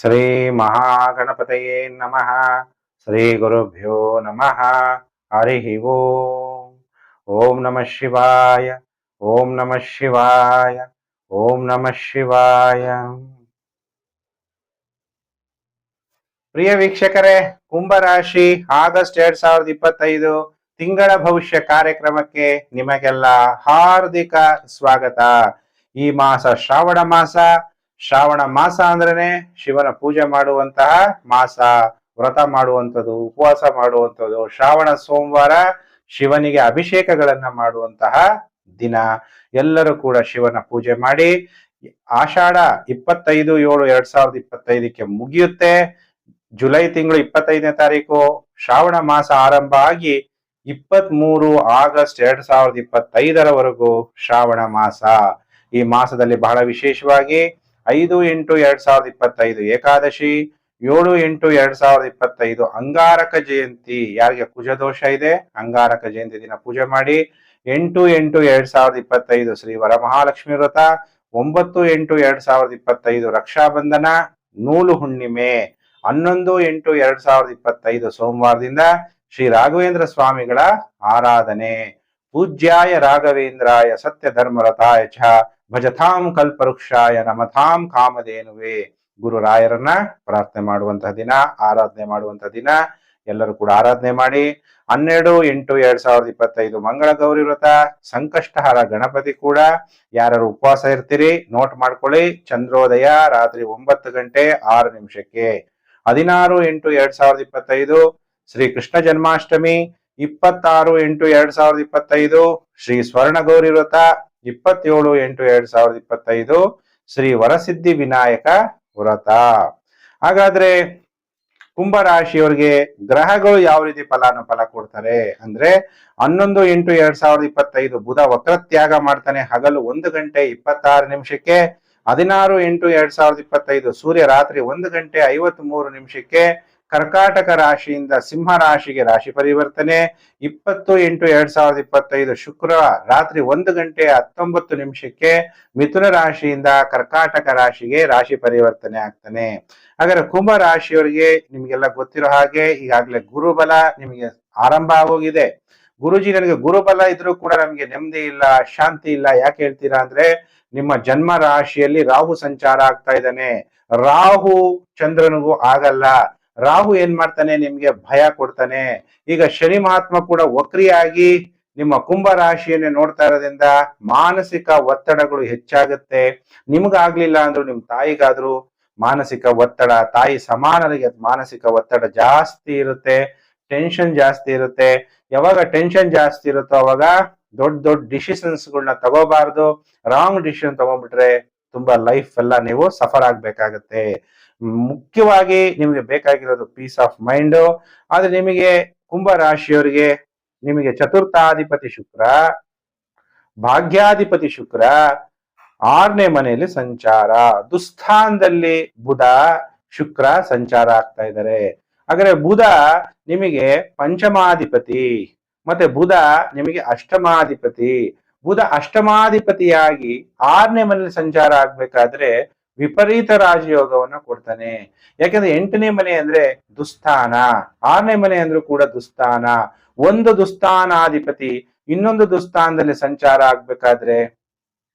ಶ್ರೀ ಮಹಾಗಣಪತಯೇ ನಮಃ. ಶ್ರೀ ಗುರುಭ್ಯೋ ನಮಃ. ಹರಿ ಓಂ. ಓಂ ನಮಃ ಶಿವಾಯ. ಓಂ ನಮಃ ಶಿವಾಯ. ಓಂ ನಮಃ ಶಿವಾಯ. ಪ್ರಿಯ ವೀಕ್ಷಕರೇ, ಕುಂಭರಾಶಿ ಆಗಸ್ಟ್ ಎರಡ್ ಸಾವಿರದ ಇಪ್ಪತ್ತೈದು ತಿಂಗಳ ಭವಿಷ್ಯ ಕಾರ್ಯಕ್ರಮಕ್ಕೆ ನಿಮಗೆಲ್ಲ ಹಾರ್ದಿಕ ಸ್ವಾಗತ. ಈ ಮಾಸ ಶ್ರಾವಣ ಮಾಸ ಶ್ರಾವಣ ಮಾಸ ಅಂದ್ರೇನೆ ಶಿವನ ಪೂಜೆ ಮಾಡುವಂತಹ ಮಾಸ, ವ್ರತ ಮಾಡುವಂಥದ್ದು, ಉಪವಾಸ ಮಾಡುವಂಥದ್ದು. ಶ್ರಾವಣ ಸೋಮವಾರ ಶಿವನಿಗೆ ಅಭಿಷೇಕಗಳನ್ನ ಮಾಡುವಂತಹ ದಿನ. ಎಲ್ಲರೂ ಕೂಡ ಶಿವನ ಪೂಜೆ ಮಾಡಿ, ಆಷಾಢ ಇಪ್ಪತ್ತೈದು, ಏಳು, ಎರಡ್ ಸಾವಿರದ ಇಪ್ಪತ್ತೈದಕ್ಕೆ ಮುಗಿಯುತ್ತೆ. ಜುಲೈ ತಿಂಗಳು ಇಪ್ಪತ್ತೈದನೇ ತಾರೀಕು, ಶ್ರಾವಣ ಮಾಸ ಆರಂಭ ಆಗಿ ಇಪ್ಪತ್ತ್ ಮೂರು ಆಗಸ್ಟ್ ಎರಡ್ ಸಾವಿರದ ಇಪ್ಪತ್ತೈದರವರೆಗೂ ಶ್ರಾವಣ ಮಾಸ. ಈ ಮಾಸದಲ್ಲಿ ಬಹಳ ವಿಶೇಷವಾಗಿ ಐದು ಎಂಟು ಎರಡ್ ಸಾವಿರದ ಇಪ್ಪತ್ತೈದು ಏಕಾದಶಿ, ಏಳು ಎಂಟು ಎರಡ್ ಸಾವಿರದ ಇಪ್ಪತ್ತೈದು ಅಂಗಾರಕ ಜಯಂತಿ. ಯಾರಿಗೆ ಕುಜದೋಷ ಇದೆ? ಅಂಗಾರಕ ಜಯಂತಿ ದಿನ ಪೂಜೆ ಮಾಡಿ. ಎಂಟು ಎಂಟು ಎರಡ್ ಸಾವಿರದ ಇಪ್ಪತ್ತೈದು ಶ್ರೀ ವರಮಹಾಲಕ್ಷ್ಮಿ ವ್ರತ. ಒಂಬತ್ತು ಎಂಟು ಎರಡ್ ಸಾವಿರದ ಇಪ್ಪತ್ತೈದು ರಕ್ಷಾಬಂಧನ. ನೂಲು ಹುಣ್ಣಿಮೆ. ಹನ್ನೊಂದು ಎಂಟು ಎರಡ್ ಸಾವಿರದ ಇಪ್ಪತ್ತೈದು ಸೋಮವಾರದಿಂದ ಶ್ರೀ ರಾಘವೇಂದ್ರ ಸ್ವಾಮಿಗಳ ಆರಾಧನೆ. ಪೂಜ್ಯಾಯ ರಾಘವೇಂದ್ರಾಯ ಸತ್ಯ ಧರ್ಮರಥಾಯ ಚ. ಭಜತಾಂ ಕಲ್ಪವೃಕ್ಷಾಯ ನಮತಾಂ ಕಾಮಧೇನುವೆ. ಗುರುರಾಯರನ್ನ ಪ್ರಾರ್ಥನೆ ಮಾಡುವಂತಹ ದಿನ, ಆರಾಧನೆ ಮಾಡುವಂತಹ ದಿನ. ಎಲ್ಲರೂ ಕೂಡ ಆರಾಧನೆ ಮಾಡಿ. ಹನ್ನೆರಡು ಎಂಟು ಎರಡ್ ಸಾವಿರದ ಇಪ್ಪತ್ತೈದು ಮಂಗಳ ಗೌರಿ ವ್ರತ, ಸಂಕಷ್ಟಹರ ಗಣಪತಿ ಕೂಡ. ಯಾರು ಉಪವಾಸ ಇರ್ತೀರಿ ನೋಟ್ ಮಾಡ್ಕೊಳ್ಳಿ. ಚಂದ್ರೋದಯ ರಾತ್ರಿ ಒಂಬತ್ತು ಗಂಟೆ ಆರು ನಿಮಿಷಕ್ಕೆ. ಹದಿನಾರು ಎಂಟು ಎರಡ್ ಸಾವಿರದ ಇಪ್ಪತ್ತೈದು, ಶ್ರೀ ಕೃಷ್ಣ ಜನ್ಮಾಷ್ಟಮಿ. ಇಪ್ಪತ್ತಾರು ಎಂಟು ಎರಡ್ ಸಾವಿರದ ಇಪ್ಪತ್ತೈದು, ಶ್ರೀ ಸ್ವರ್ಣ ಗೌರಿ ವ್ರತ ಇಪ್ಪತ್ತೇಳು ಎಂಟು ಎರಡ್ ಸಾವಿರದ ಇಪ್ಪತ್ತೈದು ಶ್ರೀ ವರಸಿದ್ಧಿ ವಿನಾಯಕ ವ್ರತ. ಹಾಗಾದ್ರೆ ಕುಂಭರಾಶಿಯವರಿಗೆ ಗ್ರಹಗಳು ಯಾವ ರೀತಿ ಫಲಾನುಫಲ ಕೊಡ್ತಾರೆ ಅಂದ್ರೆ ಹನ್ನೊಂದು ಎಂಟು ಎರಡ್ ಸಾವಿರದ ಇಪ್ಪತ್ತೈದು ಬುಧ ವಕ್ರತ್ಯಾಗ ಮಾಡ್ತಾನೆ, ಹಗಲು ಒಂದು ಗಂಟೆ ಇಪ್ಪತ್ತಾರು ನಿಮಿಷಕ್ಕೆ, ಹದಿನಾರು ಎಂಟು ಎರಡ್ ಸಾವಿರದ ಇಪ್ಪತ್ತೈದು ಸೂರ್ಯ ರಾತ್ರಿ ಒಂದು ಗಂಟೆ ಐವತ್ ಮೂರು ನಿಮಿಷಕ್ಕೆ ಕರ್ಕಾಟಕ ರಾಶಿಯಿಂದ ಸಿಂಹ ರಾಶಿಗೆ ರಾಶಿ ಪರಿವರ್ತನೆ. ಇಪ್ಪತ್ತು ಎಂಟು ಎರಡ್ ಸಾವಿರದ ಇಪ್ಪತ್ತೈದು ಶುಕ್ರ ರಾತ್ರಿ ಒಂದು ಗಂಟೆ ಹತ್ತೊಂಬತ್ತು ನಿಮಿಷಕ್ಕೆ ಮಿಥುನ ರಾಶಿಯಿಂದ ಕರ್ಕಾಟಕ ರಾಶಿಗೆ ರಾಶಿ ಪರಿವರ್ತನೆ ಆಗ್ತಾನೆ. ಹಾಗಾದ್ರೆ ಕುಂಭ ರಾಶಿಯವರಿಗೆ ನಿಮ್ಗೆಲ್ಲ ಗೊತ್ತಿರೋ ಹಾಗೆ ಈಗಾಗಲೇ ಗುರುಬಲ ನಿಮಗೆ ಆರಂಭ ಆಗೋಗಿದೆ. ಗುರುಜಿ ನನಗೆ ಗುರುಬಲ ಇದ್ರೂ ಕೂಡ ನಮಗೆ ನೆಮ್ಮದಿ ಇಲ್ಲ, ಶಾಂತಿ ಇಲ್ಲ. ಯಾಕೆ ಹೇಳ್ತೀರಾ ಅಂದ್ರೆ ನಿಮ್ಮ ಜನ್ಮ ರಾಶಿಯಲ್ಲಿ ರಾಹು ಸಂಚಾರ ಆಗ್ತಾ ಇದ್ದಾನೆ. ರಾಹು ಚಂದ್ರನಿಗೂ ಆಗಲ್ಲ. ರಾಹು ಏನ್ ಮಾಡ್ತಾನೆ? ನಿಮ್ಗೆ ಭಯ ಕೊಡ್ತಾನೆ. ಈಗ ಶನಿ ಮಹಾತ್ಮ ಕೂಡ ವಕ್ರಿಯಾಗಿ ನಿಮ್ಮ ಕುಂಭ ರಾಶಿಯನ್ನೇ ನೋಡ್ತಾ ಇರೋದ್ರಿಂದ ಮಾನಸಿಕ ಒತ್ತಡಗಳು ಹೆಚ್ಚಾಗುತ್ತೆ. ನಿಮ್ಗಾಗ್ಲಿಲ್ಲ ಅಂದ್ರು ನಿಮ್ ತಾಯಿಗಾದ್ರು ಮಾನಸಿಕ ಒತ್ತಡ, ತಾಯಿ ಸಮಾನರಿಗೆ ಮಾನಸಿಕ ಒತ್ತಡ ಜಾಸ್ತಿ ಇರುತ್ತೆ ಟೆನ್ಷನ್ ಜಾಸ್ತಿ ಇರುತ್ತೆ. ಯಾವಾಗ ಟೆನ್ಷನ್ ಜಾಸ್ತಿ ಇರುತ್ತೋ ಅವಾಗ ದೊಡ್ಡ ದೊಡ್ಡ ಡಿಸಿಷನ್ಸ್ ಗಳನ್ನ ತಗೋಬಾರ್ದು. ರಾಂಗ್ ಡಿಸಿಷನ್ ತಗೊಂಡ್ಬಿಟ್ರೆ ತುಂಬಾ ಲೈಫ್ ಎಲ್ಲ ನೀವು ಸಫರ್ ಆಗ್ಬೇಕಾಗತ್ತೆ. ಮುಖ್ಯವಾಗಿ ನಿಮಗೆ ಬೇಕಾಗಿರೋದು ಪೀಸ್ ಆಫ್ ಮೈಂಡ್ ಆದ್ರೆ ನಿಮಗೆ ಕುಂಭ ರಾಶಿಯವರಿಗೆ ನಿಮಗೆ ಚತುರ್ಥಾಧಿಪತಿ ಶುಕ್ರ, ಭಾಗ್ಯಾಧಿಪತಿ ಶುಕ್ರ, ಆರನೇ ಮನೆಯಲ್ಲಿ ಸಂಚಾರ. ದುಸ್ಥಾನದಲ್ಲಿ ಬುಧ, ಶುಕ್ರ ಸಂಚಾರ ಆಗ್ತಾ ಇದ್ದಾರೆ. ಹಾಗಾದ್ರೆ ಬುಧ ನಿಮಗೆ ಪಂಚಮಾಧಿಪತಿ, ಮತ್ತೆ ಬುಧ ನಿಮಗೆ ಅಷ್ಟಮಾಧಿಪತಿ. ಬುಧ ಅಷ್ಟಮಾಧಿಪತಿಯಾಗಿ ಆರನೇ ಮನೆಯಲ್ಲಿ ಸಂಚಾರ ಆಗ್ಬೇಕಾದ್ರೆ ವಿಪರೀತ ರಾಜಯೋಗವನ್ನ ಕೊಡ್ತಾನೆ. ಯಾಕಂದ್ರೆ ಎಂಟನೇ ಮನೆ ಅಂದ್ರೆ ದುಸ್ಥಾನ, ಆರನೇ ಮನೆ ಅಂದ್ರೂ ಕೂಡ ದುಸ್ಥಾನ. ಒಂದು ದುಸ್ಥಾನಾಧಿಪತಿ ಇನ್ನೊಂದು ದುಸ್ಥಾನದಲ್ಲಿ ಸಂಚಾರ ಆಗ್ಬೇಕಾದ್ರೆ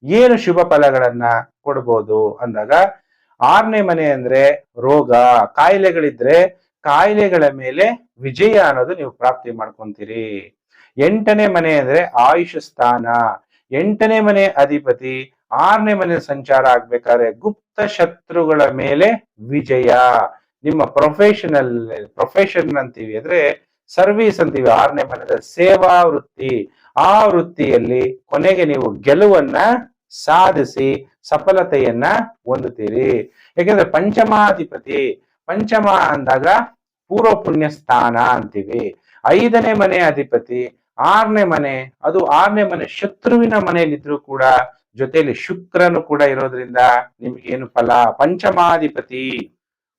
ಏನು ಶುಭ ಫಲಗಳನ್ನ ಕೊಡ್ಬೋದು ಅಂದಾಗ ಆರನೇ ಮನೆ ಅಂದ್ರೆ ರೋಗ. ಕಾಯಿಲೆಗಳಿದ್ರೆ ಕಾಯಿಲೆಗಳ ಮೇಲೆ ವಿಜಯ ಅನ್ನೋದು ನೀವು ಪ್ರಾಪ್ತಿ ಮಾಡ್ಕೊಂತೀರಿ. ಎಂಟನೇ ಮನೆ ಅಂದ್ರೆ ಆಯುಷ್ ಸ್ಥಾನ. ಎಂಟನೇ ಮನೆ ಅಧಿಪತಿ ಆರನೇ ಮನೆ ಸಂಚಾರ ಆಗ್ಬೇಕಾದ್ರೆ ಗುಪ್ತ ಶತ್ರುಗಳ ಮೇಲೆ ವಿಜಯ. ನಿಮ್ಮ ಪ್ರೊಫೆಷನಲ್ ಪ್ರೊಫೆಷನ್ ಅಂತೀವಿ ಅಂದ್ರೆ ಸರ್ವಿಸ್ ಅಂತೀವಿ ಆರನೇ ಮನೆಯ ಸೇವಾ ವೃತ್ತಿ ಆ ವೃತ್ತಿಯಲ್ಲಿ ಕೊನೆಗೆ ನೀವು ಗೆಲುವನ್ನ ಸಾಧಿಸಿ ಸಫಲತೆಯನ್ನ ಹೊಂದುತ್ತೀರಿ. ಯಾಕೆಂದ್ರೆ ಪಂಚಮಾಧಿಪತಿ, ಪಂಚಮ ಅಂದಾಗ ಪೂರ್ವ ಪುಣ್ಯ ಸ್ಥಾನ ಅಂತೀವಿ. ಐದನೇ ಮನೆ ಅಧಿಪತಿ, ಆರನೇ ಮನೆ, ಅದು ಆರನೇ ಮನೆ ಶತ್ರುವಿನ ಮನೆಯಲ್ಲಿದ್ರು ಕೂಡ ಜೊತೆಯಲ್ಲಿ ಶುಕ್ರನು ಕೂಡ ಇರೋದ್ರಿಂದ ನಿಮ್ಗೆ ಏನು ಫಲ? ಪಂಚಮಾಧಿಪತಿ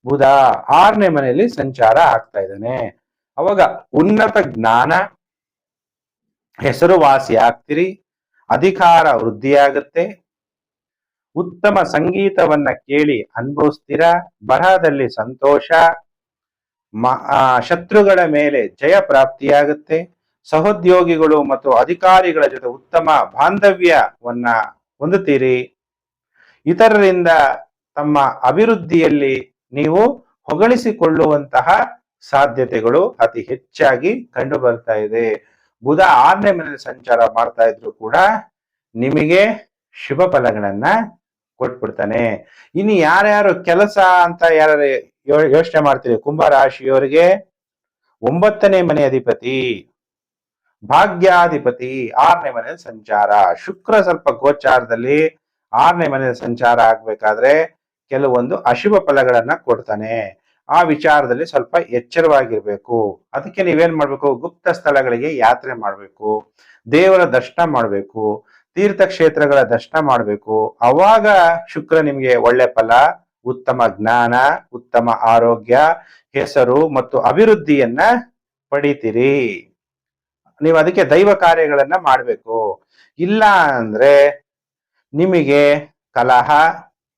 ಬುಧ ಆರನೇ ಮನೆಯಲ್ಲಿ ಸಂಚಾರ ಆಗ್ತಾ ಇದ್ದಾನೆ. ಅವಾಗ ಉನ್ನತ ಜ್ಞಾನ, ಹೆಸರುವಾಸಿ ಆಗ್ತಿರಿ, ಅಧಿಕಾರ ವೃದ್ಧಿಯಾಗುತ್ತೆ. ಉತ್ತಮ ಸಂಗೀತವನ್ನ ಕೇಳಿ ಅನುಭವಿಸ್ತೀರ? ಬರಹದಲ್ಲಿ ಸಂತೋಷ. ಶತ್ರುಗಳ ಮೇಲೆ ಜಯ ಪ್ರಾಪ್ತಿಯಾಗುತ್ತೆ. ಸಹೋದ್ಯೋಗಿಗಳು ಮತ್ತು ಅಧಿಕಾರಿಗಳ ಜೊತೆ ಉತ್ತಮ ಬಾಂಧವ್ಯವನ್ನ ಹೊಂದುತ್ತೀರಿ? ಇತರರಿಂದ ತಮ್ಮ ಅಭಿವೃದ್ಧಿಯಲ್ಲಿ ನೀವು ಹೊಗಳಿಸಿಕೊಳ್ಳುವಂತಹ ಸಾಧ್ಯತೆಗಳು ಅತಿ ಹೆಚ್ಚಾಗಿ ಕಂಡು ಬರ್ತಾ ಇದೆ. ಬುಧ ಆರನೇ ಮನೆ ಸಂಚಾರ ಮಾಡ್ತಾ ಇದ್ರು ಕೂಡ ನಿಮಗೆ ಶುಭ ಫಲಗಳನ್ನ ಕೊಟ್ಬಿಡ್ತಾನೆ. ಇನ್ನು ಯಾರ್ಯಾರು ಕೆಲಸ ಅಂತ ಯಾರು ಯೋಚನೆ ಮಾಡ್ತೀರಿ? ಕುಂಭ ರಾಶಿಯವರಿಗೆ ಒಂಬತ್ತನೇ ಮನೆ ಅಧಿಪತಿ. ಭಾಗ್ಯಾಧಿಪತಿ ಆರನೇ ಮನೆ ಸಂಚಾರ. ಶುಕ್ರ ಸ್ವಲ್ಪ ಗೋಚಾರದಲ್ಲಿ ಆರನೇ ಮನೆ ಸಂಚಾರ ಆಗ್ಬೇಕಾದ್ರೆ ಕೆಲವೊಂದು ಅಶುಭ ಫಲಗಳನ್ನ ಕೊಡ್ತಾನೆ. ಆ ವಿಚಾರದಲ್ಲಿ ಸ್ವಲ್ಪ ಎಚ್ಚರವಾಗಿರ್ಬೇಕು. ಅದಕ್ಕೆ ನೀವೇನ್ ಮಾಡ್ಬೇಕು? ಗುಪ್ತ ಸ್ಥಳಗಳಿಗೆ ಯಾತ್ರೆ ಮಾಡ್ಬೇಕು. ದೇವರ ದರ್ಶನ ಮಾಡ್ಬೇಕು. ತೀರ್ಥಕ್ಷೇತ್ರಗಳ ದರ್ಶನ ಮಾಡ್ಬೇಕು. ಅವಾಗ ಶುಕ್ರ ನಿಮ್ಗೆ ಒಳ್ಳೆ ಫಲ, ಉತ್ತಮ ಜ್ಞಾನ, ಉತ್ತಮ ಆರೋಗ್ಯ, ಹೆಸರು ಮತ್ತು ಅಭಿವೃದ್ಧಿಯನ್ನ ಪಡಿತೀರಿ. ನೀವು ಅದಕ್ಕೆ ದೈವ ಕಾರ್ಯಗಳನ್ನ ಮಾಡ್ಬೇಕು. ಇಲ್ಲ ಅಂದ್ರೆ ನಿಮಗೆ ಕಲಹ,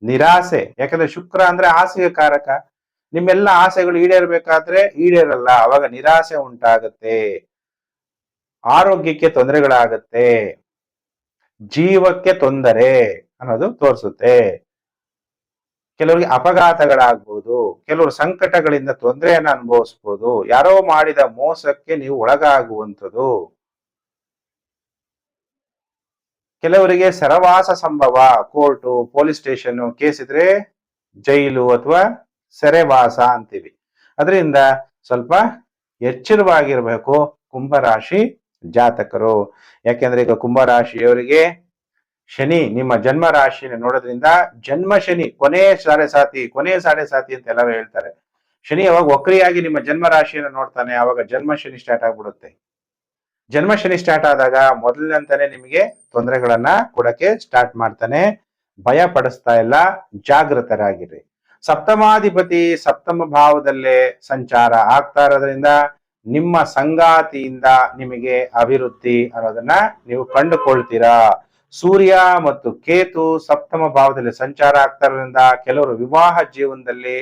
ನಿರಾಸೆ, ಯಾಕಂದ್ರೆ ಶುಕ್ರ ಅಂದ್ರೆ ಆಸೆಯ ಕಾರಕ. ನಿಮ್ಮೆಲ್ಲ ಆಸೆಗಳು ಈಡೇರ್ಬೇಕಾದ್ರೆ ಈಡೇರಲ್ಲ, ಅವಾಗ ನಿರಾಸೆ ಉಂಟಾಗತ್ತೆ. ಆರೋಗ್ಯಕ್ಕೆ ತೊಂದರೆಗಳಾಗತ್ತೆ. ಜೀವಕ್ಕೆ ತೊಂದರೆ ಅನ್ನೋದು ತೋರಿಸುತ್ತೆ. ಕೆಲವರಿಗೆ ಅಪಘಾತಗಳಾಗ್ಬೋದು, ಕೆಲವರು ಸಂಕಟಗಳಿಂದ ತೊಂದರೆಯನ್ನ ಅನುಭವಿಸ್ಬೋದು, ಯಾರೋ ಮಾಡಿದ ಮೋಸಕ್ಕೆ ನೀವು ಒಳಗಾಗುವಂಥದ್ದು. ಕೆಲವರಿಗೆ ಸರವಾಸ ಸಂಭವ, ಕೋರ್ಟು, ಪೊಲೀಸ್ ಸ್ಟೇಷನ್ ಕೇಸ್ ಇದ್ರೆ ಜೈಲು ಅಥವಾ ಸೆರೆವಾಸ ಅಂತೀವಿ. ಅದರಿಂದ ಸ್ವಲ್ಪ ಎಚ್ಚರವಾಗಿರ್ಬೇಕು ಕುಂಭರಾಶಿ ಜಾತಕರು. ಯಾಕೆಂದ್ರೆ ಈಗ ಕುಂಭರಾಶಿಯವರಿಗೆ ಶನಿ ನಿಮ್ಮ ಜನ್ಮ ರಾಶಿನ ನೋಡೋದ್ರಿಂದ ಜನ್ಮ ಶನಿ, ಕೊನೆ ಸಾರೆ ಸಾತಿ, ಕೊನೆ ಸಾರೆ ಸಾತಿ ಅಂತ ಎಲ್ಲರೂ ಹೇಳ್ತಾರೆ. ಶನಿ ಅವಾಗ ವಕ್ರಿಯಾಗಿ ನಿಮ್ಮ ಜನ್ಮ ರಾಶಿಯನ್ನು ನೋಡ್ತಾನೆ ಅವಾಗ ಜನ್ಮ ಶನಿ ಸ್ಟಾರ್ಟ್ ಆಗ್ಬಿಡುತ್ತೆ. ಜನ್ಮ ಶನಿ ಸ್ಟಾರ್ಟ್ ಆದಾಗ ಮೊದಲಿನಂತಾನೆ ನಿಮಗೆ ತೊಂದರೆಗಳನ್ನ ಕೊಡಕ್ಕೆ ಸ್ಟಾರ್ಟ್ ಮಾಡ್ತಾನೆ. ಭಯ ಪಡಿಸ್ತಾ ಇಲ್ಲ ಜಾಗೃತರಾಗಿರಿ ಸಪ್ತಮಾಧಿಪತಿ ಸಪ್ತಮ ಭಾವದಲ್ಲೇ ಸಂಚಾರ ಆಗ್ತಾ ಇರೋದ್ರಿಂದ ನಿಮ್ಮ ಸಂಗಾತಿಯಿಂದ ನಿಮಗೆ ಅಭಿವೃದ್ಧಿ ಅನ್ನೋದನ್ನ ನೀವು ಕಂಡುಕೊಳ್ತೀರಾ. ಸೂರ್ಯ ಮತ್ತು ಕೇತು ಸಪ್ತಮ ಭಾವದಲ್ಲಿ ಸಂಚಾರ ಆಗ್ತಾರೋದ್ರಿಂದ ಕೆಲವರು ವಿವಾಹ ಜೀವನದಲ್ಲಿ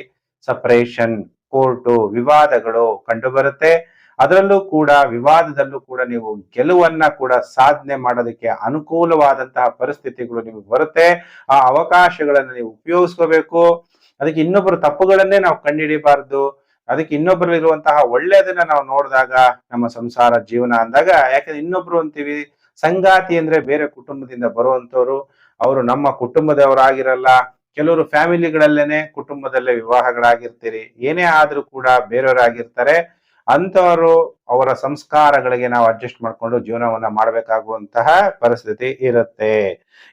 ಸಪರೇಷನ್ ಕೋರ್ಟು ವಿವಾದಗಳು ಕಂಡು ಬರುತ್ತೆ ಅದರಲ್ಲೂ ಕೂಡ ವಿವಾದದಲ್ಲೂ ಕೂಡ ನೀವು ಗೆಲುವನ್ನ ಕೂಡ ಸಾಧನೆ ಮಾಡೋದಕ್ಕೆ ಅನುಕೂಲವಾದಂತಹ ಪರಿಸ್ಥಿತಿಗಳು ನಿಮಗೆ ಬರುತ್ತೆ. ಆ ಅವಕಾಶಗಳನ್ನು ನೀವು ಉಪಯೋಗಿಸ್ಕೋಬೇಕು. ಅದಕ್ಕೆ ಇನ್ನೊಬ್ಬರು ತಪ್ಪುಗಳನ್ನೇ ನಾವು ಕಂಡುಹಿಡಿಬಾರ್ದು. ಅದಕ್ಕೆ ಇನ್ನೊಬ್ಬರಲ್ಲಿರುವಂತಹ ಒಳ್ಳೆಯದನ್ನ ನಾವು ನೋಡಿದಾಗ ನಮ್ಮ ಸಂಸಾರ ಜೀವನ ಅಂದಾಗ, ಯಾಕಂದ್ರೆ ಇನ್ನೊಬ್ರು ಅಂತೀವಿ ಸಂಗಾತಿ ಅಂದ್ರೆ ಬೇರೆ ಕುಟುಂಬದಿಂದ ಬರುವಂತವ್ರು ಅವರು ನಮ್ಮ ಕುಟುಂಬದವರಾಗಿರಲ್ಲ, ಕೆಲವರು ಫ್ಯಾಮಿಲಿಗಳಲ್ಲೇನೆ ಕುಟುಂಬದಲ್ಲೇ ವಿವಾಹಗಳಾಗಿರ್ತೀರಿ, ಏನೇ ಆದ್ರೂ ಕೂಡ ಬೇರೆಯವರಾಗಿರ್ತಾರೆ ಅಂತವರು ಅವರ ಸಂಸ್ಕಾರಗಳಿಗೆ ನಾವು ಅಡ್ಜಸ್ಟ್ ಮಾಡ್ಕೊಂಡು ಜೀವನವನ್ನ ಮಾಡಬೇಕಾಗುವಂತಹ ಪರಿಸ್ಥಿತಿ ಇರುತ್ತೆ.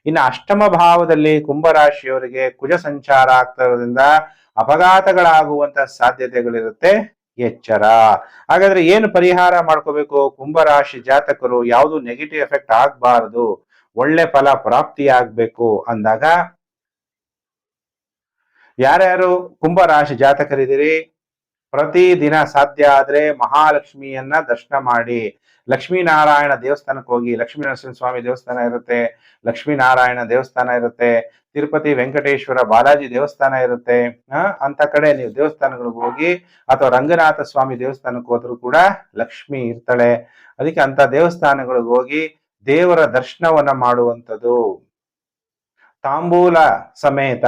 ಇನ್ನು ಅಷ್ಟಮ ಭಾವದಲ್ಲಿ ಕುಂಭರಾಶಿಯವರಿಗೆ ಕುಜ ಸಂಚಾರ ಆಗ್ತಿರೋದ್ರಿಂದ ಅಪಘಾತಗಳಾಗುವಂತಹ ಸಾಧ್ಯತೆಗಳಿರುತ್ತೆ. ಎಚ್ಚರ. ಹಾಗಾದ್ರೆ ಏನು ಪರಿಹಾರ ಮಾಡ್ಕೋಬೇಕು? ಕುಂಭರಾಶಿ ಜಾತಕರು ಯಾವುದು ನೆಗೆಟಿವ್ ಎಫೆಕ್ಟ್ ಆಗಬಾರದು. ಒಳ್ಳೆ ಫಲ ಪ್ರಾಪ್ತಿ ಆಗ್ಬೇಕು ಅಂದಾಗ ಯಾರ್ಯಾರು ಕುಂಭರಾಶಿ ಜಾತಕರಿದ್ದೀರಿ? ಪ್ರತಿ ದಿನ ಸಾಧ್ಯ ಆದ್ರೆ ಮಹಾಲಕ್ಷ್ಮಿಯನ್ನ ದರ್ಶನ ಮಾಡಿ. ಲಕ್ಷ್ಮೀನಾರಾಯಣ ದೇವಸ್ಥಾನಕ್ಕೆ ಹೋಗಿ ಲಕ್ಷ್ಮೀ ನರಸಿಂಹ ಸ್ವಾಮಿ ದೇವಸ್ಥಾನ ಇರುತ್ತೆ, ಲಕ್ಷ್ಮೀನಾರಾಯಣ ದೇವಸ್ಥಾನ ಇರುತ್ತೆ, ತಿರುಪತಿ ವೆಂಕಟೇಶ್ವರ ಬಾಲಾಜಿ ದೇವಸ್ಥಾನ ಇರುತ್ತೆ ಅಂತ ಕಡೆ ನೀವು ದೇವಸ್ಥಾನಗಳಿಗೆ ಹೋಗಿ ಅಥವಾ ರಂಗನಾಥ ಸ್ವಾಮಿ ದೇವಸ್ಥಾನಕ್ಕೆ ಹೋದ್ರು ಕೂಡ ಲಕ್ಷ್ಮಿ ಇರ್ತಾಳೆ. ಅದಕ್ಕೆ ಅಂತ ದೇವಸ್ಥಾನಗಳಿಗೆ ಹೋಗಿ ದೇವರ ದರ್ಶನವನ್ನ ಮಾಡುವಂಥದ್ದು. ತಾಂಬೂಲ ಸಮೇತ.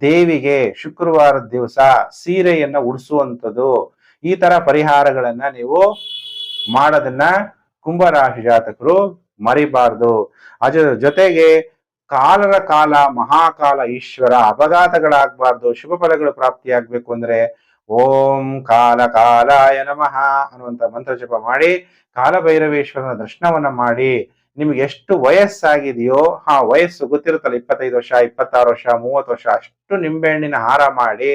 ದೇವಿಗೆ ಶುಕ್ರವಾರದ ದಿವಸ ಸೀರೆಯನ್ನ ಉಡಿಸುವಂಥದ್ದು. ಈ ತರ ಪರಿಹಾರಗಳನ್ನ ನೀವು ಮಾಡೋದನ್ನ ಕುಂಭರಾಶಿ ಜಾತಕರು ಮರಿಬಾರ್ದು. ಅದರ ಜೊತೆಗೆ ಕಾಲರ ಕಾಲ, ಮಹಾಕಾಲ, ಈಶ್ವರ ಅಪಘಾತಗಳಾಗಬಾರ್ದು. ಶುಭ ಫಲಗಳು ಪ್ರಾಪ್ತಿಯಾಗಬೇಕು ಅಂದ್ರೆ ಓಂ ಕಾಲ ಕಾಲಾಯ ನಮಃ ಅನ್ನುವಂತ ಮಂತ್ರ ಜಪ ಮಾಡಿ, ಕಾಲಭೈರವೇಶ್ವರನ ದರ್ಶನವನ್ನ ಮಾಡಿ ನಿಮ್ಗೆ ಎಷ್ಟು ವಯಸ್ಸಾಗಿದೆಯೋ ಆ ವಯಸ್ಸು ಗೊತ್ತಿರುತ್ತಲ್ಲ, ಇಪ್ಪತ್ತೈದು ವರ್ಷ, ಇಪ್ಪತ್ತಾರು ವರ್ಷ, ಮೂವತ್ತು ವರ್ಷ, ಅಷ್ಟು ನಿಂಬೆಹಣ್ಣಿನ ಹಾರ ಮಾಡಿ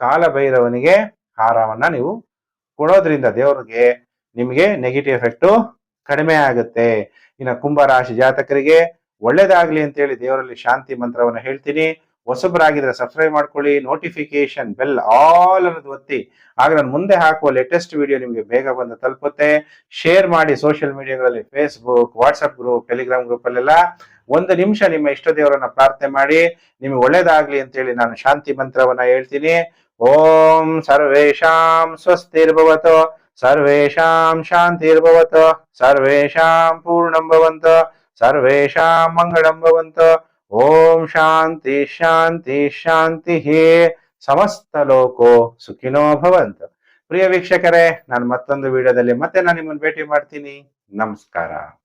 ಕಾಲಭೈರವನಿಗೆ ಹಾರವನ್ನ ನೀವು ಕೊಡೋದ್ರಿಂದ ದೇವರಿಗೆ ನಿಮಗೆ ನೆಗೆಟಿವ್ ಎಫೆಕ್ಟ್ ಕಡಿಮೆ ಆಗುತ್ತೆ. ಇನ್ನು ಕುಂಭರಾಶಿ ಜಾತಕರಿಗೆ ಒಳ್ಳೇದಾಗ್ಲಿ ಅಂತೇಳಿ ದೇವರಲ್ಲಿ ಶಾಂತಿ ಮಂತ್ರವನ್ನು ಹೇಳ್ತೀನಿ. ಹೊಸಬರಾಗಿದ್ರೆ ಸಬ್ಸ್ಕ್ರೈಬ್ ಮಾಡ್ಕೊಳ್ಳಿ ನೋಟಿಫಿಕೇಶನ್ ಬೆಲ್ ಆಲ್ ಅನ್ನೋದು ಒತ್ತಿ. ಆಗ ನಾನು ಮುಂದೆ ಹಾಕುವ ಲೇಟೆಸ್ಟ್ ವಿಡಿಯೋ ನಿಮಗೆ ಬೇಗ ಬಂದು ತಲುಪುತ್ತೆ. ಶೇರ್ ಮಾಡಿ social ಮೀಡಿಯಾಗಳಲ್ಲಿ Facebook WhatsApp group Telegram group ಅಲ್ಲೆಲ್ಲ ಒಂದು ನಿಮಿಷ ನಿಮ್ಮ ಇಷ್ಟ ದೇವರನ್ನ ಪ್ರಾರ್ಥನೆ ಮಾಡಿ. ನಿಮಗೆ ಒಳ್ಳೇದಾಗ್ಲಿ ಅಂತೇಳಿ ನಾನು ಶಾಂತಿ ಮಂತ್ರವನ್ನ ಹೇಳ್ತೀನಿ. ಓಂ ಸರ್ವೇಶಾಂ ಸ್ವಸ್ತಿರ್ಭವತು ಸರ್ವೇಶಾಂ ಶಾಂತಿರ್ಭವತು ಸರ್ವೇಶಾಂ ಪೂರ್ಣಂ ಭವಂತ ಸರ್ವೇಶಾಂ ಮಂಗಳಂ ಭವಂತು. ಓಂ ಶಾಂತಿ ಶಾಂತಿ ಶಾಂತಿ ಸಮಸ್ತ ಲೋಕೋ ಸುಖಿನೋ ಭವಂತ. ಪ್ರಿಯ ವೀಕ್ಷಕರೇ, ನಾನು ಮತ್ತೊಂದು ವಿಡಿಯೋದಲ್ಲಿ ಮತ್ತೆ ನಾನು ನಿಮ್ಮನ್ನು ಭೇಟಿ ಮಾಡ್ತೀನಿ. ನಮಸ್ಕಾರ.